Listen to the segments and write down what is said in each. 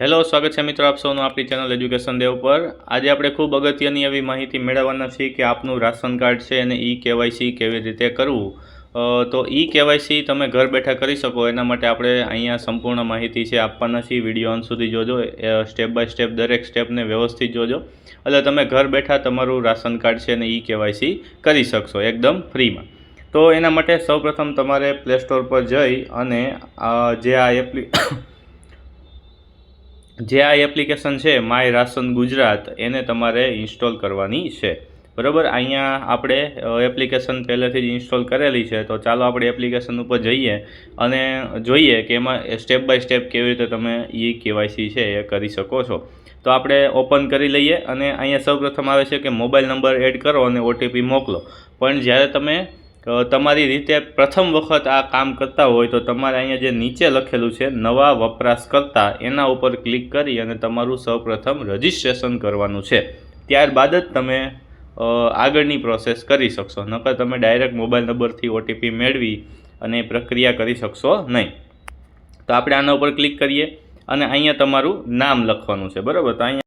Hello, સ્વાગત છે મિત્રો આપ સૌનું આપણી ચેનલ એજ્યુકેશન દેવ પર. આજે આપણે ખૂબ અગત્યની એવી માહિતી મેળવવાના છીએ કે આપનું રાશન કાર્ડ છે અને ઈ કેવાયસી કેવી રીતે કરવું. તો ઈ કેવાયસી તમે ઘર બેઠા કરી શકો, એના માટે આપણે અહીંયા સંપૂર્ણ માહિતી છે આપવાના છીએ. વીડિયો અંત સુધી જોજો સ્ટેપ બાય સ્ટેપ દરેક સ્ટેપને વ્યવસ્થિત જોજો. એટલે તમે ઘર બેઠા તમારું રાશન કાર્ડ છે અને ઈ કેવાયસી કરી શકશો એકદમ ફ્રીમાં. તો એના માટે સૌપ્રથમ તમારે પ્લે સ્ટોર પર જઈ અને જે આ એપ્લિ જે આ એપ્લિકેશન છે, માય રાશન ગુજરાત, એને તમારે ઇન્સ્ટોલ કરવાની છે. બરાબર? અહીંયા આપણે એપ્લિકેશન પહેલેથી જ ઇન્સ્ટોલ કરેલી છે, તો ચાલો આપણે એપ્લિકેશન ઉપર જઈએ અને જોઈએ કે એમાં સ્ટેપ બાય સ્ટેપ કેવી રીતે તમે ઈ કેવાયસી છે એ કરી શકો છો. તો આપણે ઓપન કરી લઈએ અને અહીંયા સૌપ્રથમ આવે છે કે મોબાઈલ નંબર એડ કરો અને ઓટીપી મોકલો. પણ જ્યારે તમે તમારી રીતે પ્રથમ વખત આ કામ કરતા હોય તો તમારે અહીંયા જે નીચે લખેલું છે, નવા વપરાશકર્તા, એના ઉપર ક્લિક કરી અને તમારું સૌપ્રથમ રજિસ્ટ્રેશન કરવાનું છે. ત્યારબાદ જ તમે આગળની પ્રોસેસ કરી શકશો. નકર તમે ડાયરેક્ટ મોબાઈલ નંબરથી ઓટીપી મેળવી અને પ્રક્રિયા કરી શકશો નહીં. તો આપણે આના ઉપર ક્લિક કરીએ અને અહીંયા તમારું નામ લખવાનું છે. બરાબર? તો અહીંયા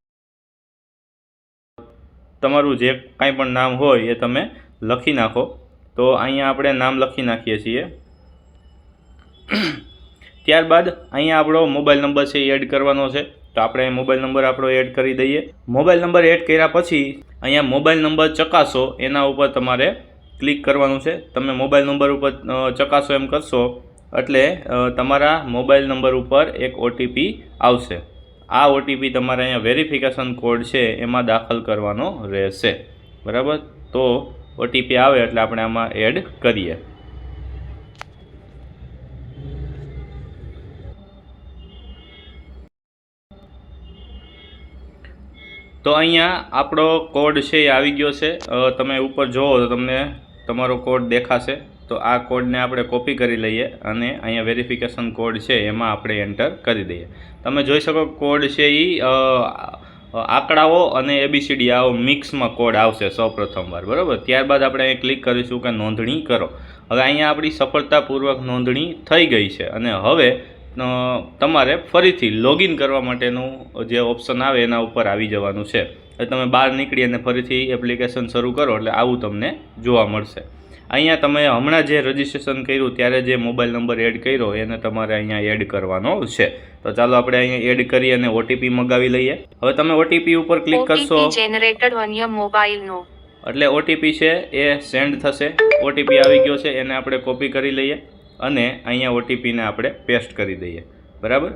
તમારું જે કાંઈ પણ નામ હોય એ તમે લખી નાખો. તો અહીંયા આપણે નામ લખી નાખીએ છીએ. ત્યારબાદ અહીંયા આપણો મોબાઈલ નંબર છે એ એડ કરવાનો છે. તો આપણે મોબાઈલ નંબર આપણો એડ કરી દઈએ. મોબાઈલ નંબર એડ કર્યા પછી અહીંયા મોબાઈલ નંબર ચકાસો, એના ઉપર તમારે ક્લિક કરવાનું છે. તમે મોબાઈલ નંબર ઉપર ચકાસો એમ કરશો એટલે તમારા મોબાઈલ નંબર ઉપર એક ઓટીપી આવશે. આ ઓટીપી તમારે અહીંયા વેરિફિકેશન કોડ છે એમાં દાખલ કરવાનો રહેશે. બરાબર? તો ઓટીપી આવે એટલે આપણે આમાં એડ કરીએ. તો અહીંયા આપણો કોડ છે એ આવી ગયો છે. તમે ઉપર જુઓ તો તમને તમારો કોડ દેખાશે. તો આ કોડને આપણે કોપી કરી લઈએ અને અહીંયા વેરિફિકેશન કોડ છે એમાં આપણે એન્ટર કરી દઈએ. તમે જોઈ શકો કોડ છે એ આંકડાઓ અને એબીસીડી આવો મિક્સમાં કોડ આવશે સૌ પ્રથમવાર બરાબર? ત્યારબાદ આપણે અહીં ક્લિક કરીશું કે નોંધણી કરો. હવે અહીંયા આપણી સફળતાપૂર્વક નોંધણી થઈ ગઈ છે અને હવે તમારે ફરીથી લોગિન કરવા માટેનું જે ઓપ્શન આવે એના ઉપર આવી જવાનું છે. તમે બહાર નીકળી અને ફરીથી એપ્લિકેશન શરૂ કરો એટલે આવું તમને જોવા મળશે. અહીંયા તમે હમણાં જે રજીસ્ટ્રેશન કર્યું ત્યારે જે મોબાઈલ નંબર એડ કર્યો એને તમારે અહીંયા એડ કરવાનો છે. તો ચાલો આપણે અહીંયા એડ કરી અને ઓટીપી મગાવી લઈએ. હવે તમે ઓટીપી ઉપર ક્લિક કરશો. એટલે ઓટીપી છે એ સેન્ડ થશે. ઓટીપી આવી ગયો છે એને આપણે કોપી કરી લઈએ અને અહીંયા ઓટીપીને આપણે પેસ્ટ કરી દઈએ. બરાબર?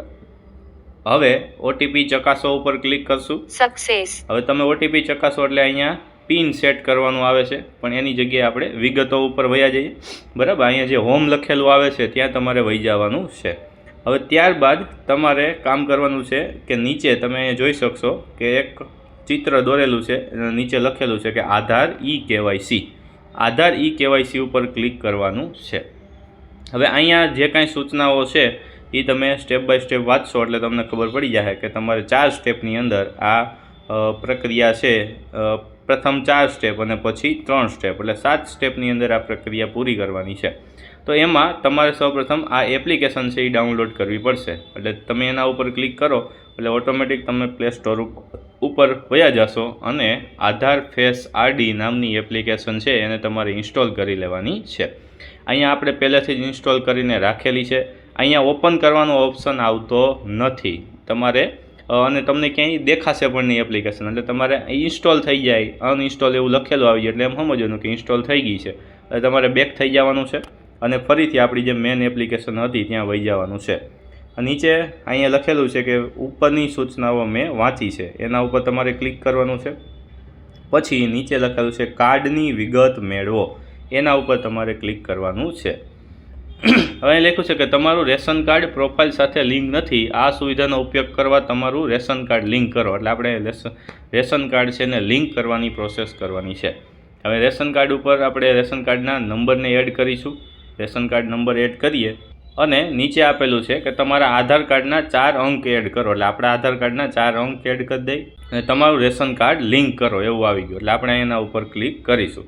હવે ઓટીપી ચકાસો ઉપર ક્લિક કરશું. સક્સેસ હવે તમે ઓટીપી ચકાસો એટલે અહીંયા પિન સેટ કરવાનું આવે છે. પણ એની જગ્યાએ આપણે વિગતો ઉપર વયા જઈએ. બરાબર? અહીંયા જે હોમ લખેલું આવે છે, ત્યાં તમારે વહી જવાનું છે. હવે ત્યારબાદ તમારે કામ કરવાનું છે કે નીચે તમે જોઈ શકશો કે એક ચિત્ર દોરેલું છે નીચે લખેલું છે કે Aadhaar e KYC. Aadhaar e KYC ઉપર ક્લિક કરવાનું છે. હવે અહીંયા જે કાંઈ સૂચનાઓ છે એ તમે સ્ટેપ બાય સ્ટેપ વાંચશો એટલે તમને ખબર પડી જશે કે તમારે ચાર સ્ટેપની અંદર આ પ્રક્રિયા છે પ્રથમ ચાર સ્ટેપ અને પછી ત્રણ સ્ટેપ, એટલે સાત સ્ટેપની અંદર આ પ્રક્રિયા પૂરી કરવાની છે. તો એમાં તમારે સૌપ્રથમ આ એપ્લિકેશન છે એ ડાઉનલોડ કરવી પડશે. એટલે તમે એના ઉપર ક્લિક કરો, એટલે ઓટોમેટિક તમે પ્લે સ્ટોર ઉપર વયા જશો અને આધાર ફેસ આરડી નામની એપ્લિકેશન છે એને તમારે ઇન્સ્ટોલ કરી લેવાની છે. અહીંયા આપણે પહેલેથી જ ઇન્સ્ટોલ કરીને રાખેલી છે. અહીંયા ઓપન કરવાનો ઓપ્શન આવતો નથી. તમારે અને તમને ક્યાંય દેખાશે પણ નહીં એપ્લિકેશન એટલે તમારે ઇન્સ્ટોલ થઈ જાય અનઇન્સ્ટોલ એવું લખેલું આવી જાય, એટલે એમ સમજવાનું કે ઇન્સ્ટોલ થઈ ગઈ છે. એટલે તમારે બેક થઈ જવાનું છે અને ફરીથી આપણી જે મેન એપ્લિકેશન હતી ત્યાં વહી જવાનું છે. નીચે અહીંયા લખેલું છે કે ઉપરની સૂચનાઓ મેં વાંચી છે. એના ઉપર તમારે ક્લિક કરવાનું છે. પછી નીચે લખેલું છે, કાર્ડની વિગત મેળવો. એના ઉપર તમારે ક્લિક કરવાનું છે. હવે લખ્યું છે કે તમારું રેશન કાર્ડ પ્રોફાઇલ સાથે લિંક નથી. આ સુવિધાનો ઉપયોગ કરવા તમારું રેશન કાર્ડ લિંક કરો. એટલે આપણે રેશન રેશન કાર્ડ છે એને લિંક કરવાની પ્રોસેસ કરવાની છે. હવે રેશન કાર્ડ ઉપર આપણે રેશન કાર્ડના નંબરને એડ કરીશું. રેશન કાર્ડ નંબર એડ કરીએ અને નીચે આપેલું છે કે તમારા આધાર કાર્ડના ચાર અંક એડ કરો. એટલે આપણે આધાર કાર્ડના ચાર અંક એડ કરી દઈ અને તમારું રેશન કાર્ડ લિંક કરો. એવું આવી ગયું. એટલે આપણે એના ઉપર ક્લિક કરીશું.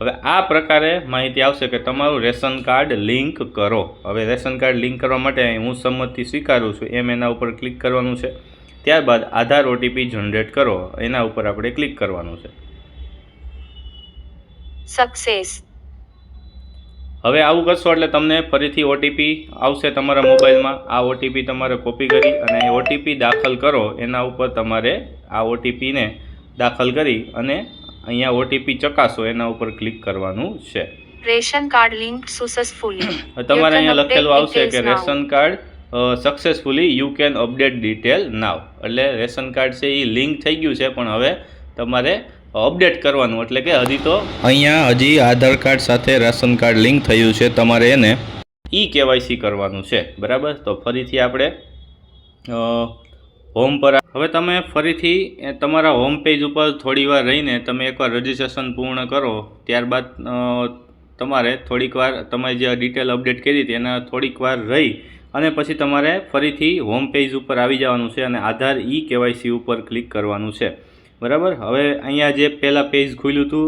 હવે આ પ્રકારે માહિતી આવશે કે તમારું રેશન કાર્ડ લિંક કરો. હવે રેશન કાર્ડ લિંક કરવા માટે હું સંમતિ સ્વીકારું છું. એમ એના ઉપર ક્લિક કરવાનું છે. ત્યારબાદ આધાર ઓટીપી જનરેટ કરો. એના ઉપર આપણે ક્લિક કરવાનું છે. સક્સેસ હવે આવું કરશો એટલે તમને ફરીથી ઓટીપી આવશે તમારા મોબાઈલમાં. આ ઓટીપી તમારે કોપી કરી અને ઓટીપી દાખલ કરો. એના ઉપર તમારે આ ઓટીપીને દાખલ કરી અને અહીંયા ઓટીપી ચકાસો એના ઉપર ક્લિક કરવાનું છે. રેશન કાર્ડ લિંક સક્સેસફુલી તમારે અહીંયા લખેલું આવશે કે ration card successfully you can update detail now એટલે રેશન કાર્ડ છે એ લિંક થઈ ગયું છે પણ હવે તમારે અપડેટ કરવાનું. એટલે કે હજી તો અહીંયા હજી આધાર કાર્ડ સાથે રેશન કાર્ડ લિંક થયું છે તમારે એને ઈ કેવાયસી કરવાનું છે. બરાબર? તો ફરીથી આપણે હોમ પર હવે તમે ફરીથી તમારા હોમ પેજ ઉપર થોડી વાર રહીને તમે એકવાર રજિસ્ટ્રેશન પૂર્ણ કરો. ત્યારબાદ તમારે થોડીક વાર તમારી જે ડિટેલ અપડેટ કરી હતી એના થોડીક વાર રહી અને પછી તમારે ફરીથી હોમ પેજ ઉપર આવી જવાનું છે અને આધાર ઈ કેવાયસી ઉપર ક્લિક કરવાનું છે. બરાબર? હવે અહીંયા જે પહેલાં પેજ ખુલ્યું હતું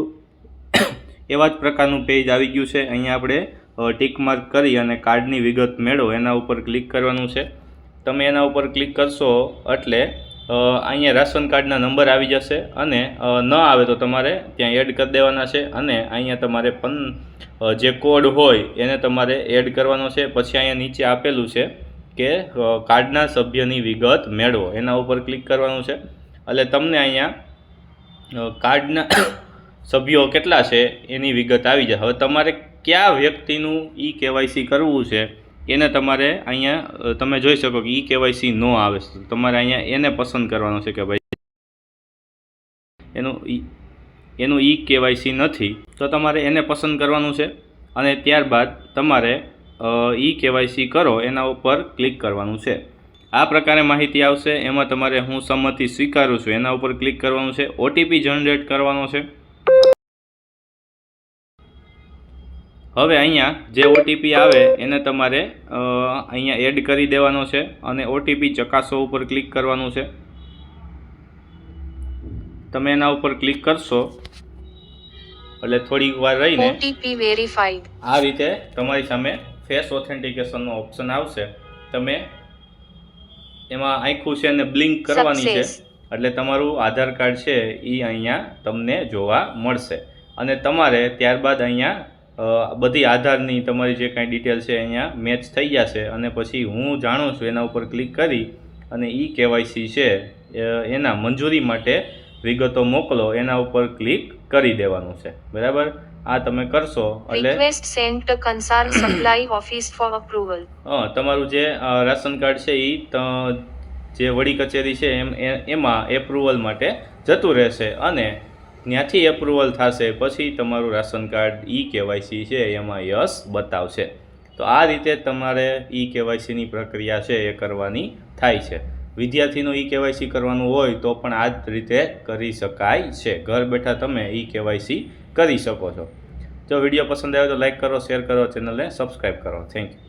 એવા જ પ્રકારનું પેજ આવી ગયું છે. અહીંયા આપણે ટીક માર્ક કરી અને કાર્ડની વિગત મેળવો. એના ઉપર ક્લિક કરવાનું છે. તમે એના ઉપર ક્લિક કરશો એટલે અહીંયા રાશન કાર્ડના નંબર આવી જશે અને ન આવે તો તમારે ત્યાં એડ કરી દેવાના છે અને અહીંયા તમારે પન જે કોડ હોય એને તમારે એડ કરવાનો છે. પછી અહીંયા નીચે આપેલું છે કે કાર્ડના સભ્યની વિગત મેળવો. એના ઉપર ક્લિક કરવાનું છે. એટલે તમને અહીંયા કાર્ડના સભ્યો કેટલા છે એની વિગત આવી જાય હવે તમારે કયા વ્યક્તિનું ઈ કેવાયસી કરવું છે? એને તમારે અહીંયા તમે જોઈ શકો કે ઈ કેવાયસી નો આવે. છે તમારે અહીંયા એને પસંદ કરવાનું છે કે ભાઈ, એનું એનું ઈ કેવાયસી નથી, તો તમારે એને પસંદ કરવાનું છે. અને ત્યારબાદ તમારે ઈ કેવાયસી કરો, એના ઉપર ક્લિક કરવાનું છે. આ પ્રકારે માહિતી આવશે. એમાં તમારે હું સંમતિ સ્વીકારું છું. એના ઉપર ક્લિક કરવાનું છે. ઓટીપી જનરેટ કરવાનો છે. હવે અહીંયા જે ઓટીપી આવે એને તમારે અહીંયા એડ કરી દેવાનો છે અને ઓટીપી ચકાસો ઉપર ક્લિક કરવાનું છે. તમે એના ઉપર ક્લિક કરશો એટલે થોડીક વાર રહીને ઓટીપી વેરીફાઈડ આ રીતે તમારી સામે ફેસ ઓથેન્ટિકેશનનો ઓપ્શન આવશે. તમે એમાં આખું છે અને બ્લિંક કરવાની છે. એટલે તમારું આધાર કાર્ડ છે એ અહીંયા તમને જોવા મળશે. અને તમારે ત્યારબાદ અહીંયા બધી આધારની તમારી જે કાંઈ ડિટેલ છે અહીંયા મેચ થઈ જશે અને પછી હું જાણું છું એના ઉપર ક્લિક કરી અને ઈ કેવાયસી છે એના મંજૂરી માટે વિગતો મોકલો એના ઉપર ક્લિક કરી દેવાનું છે. બરાબર? આ તમે કરશો એટલે request sent concern supply office for approval હા તમારું જે રાશન કાર્ડ છે એ જે વડી કચેરી છે એમ એમાં એપ્રુવલ માટે જતું રહેશે અને ત્યાંથી એપ્રુવલ થશે, પછી તમારું રાશન કાર્ડ ઈ કેવાયસી છે, એમાં યસ બતાવશે. તો આ રીતે તમારે ઈ કેવાયસીની પ્રક્રિયા છે એ કરવાની થાય છે. વિદ્યાર્થીનું ઈ કેવાયસી કરવાનું હોય તો પણ આ જ રીતે કરી શકાય છે. ઘર બેઠા તમે ઈ કેવાયસી કરી શકો છો. જો વીડિયો પસંદ આવ્યો તો લાઇક કરો, શેર કરો, ચેનલને સબસ્ક્રાઈબ કરો. Thank you.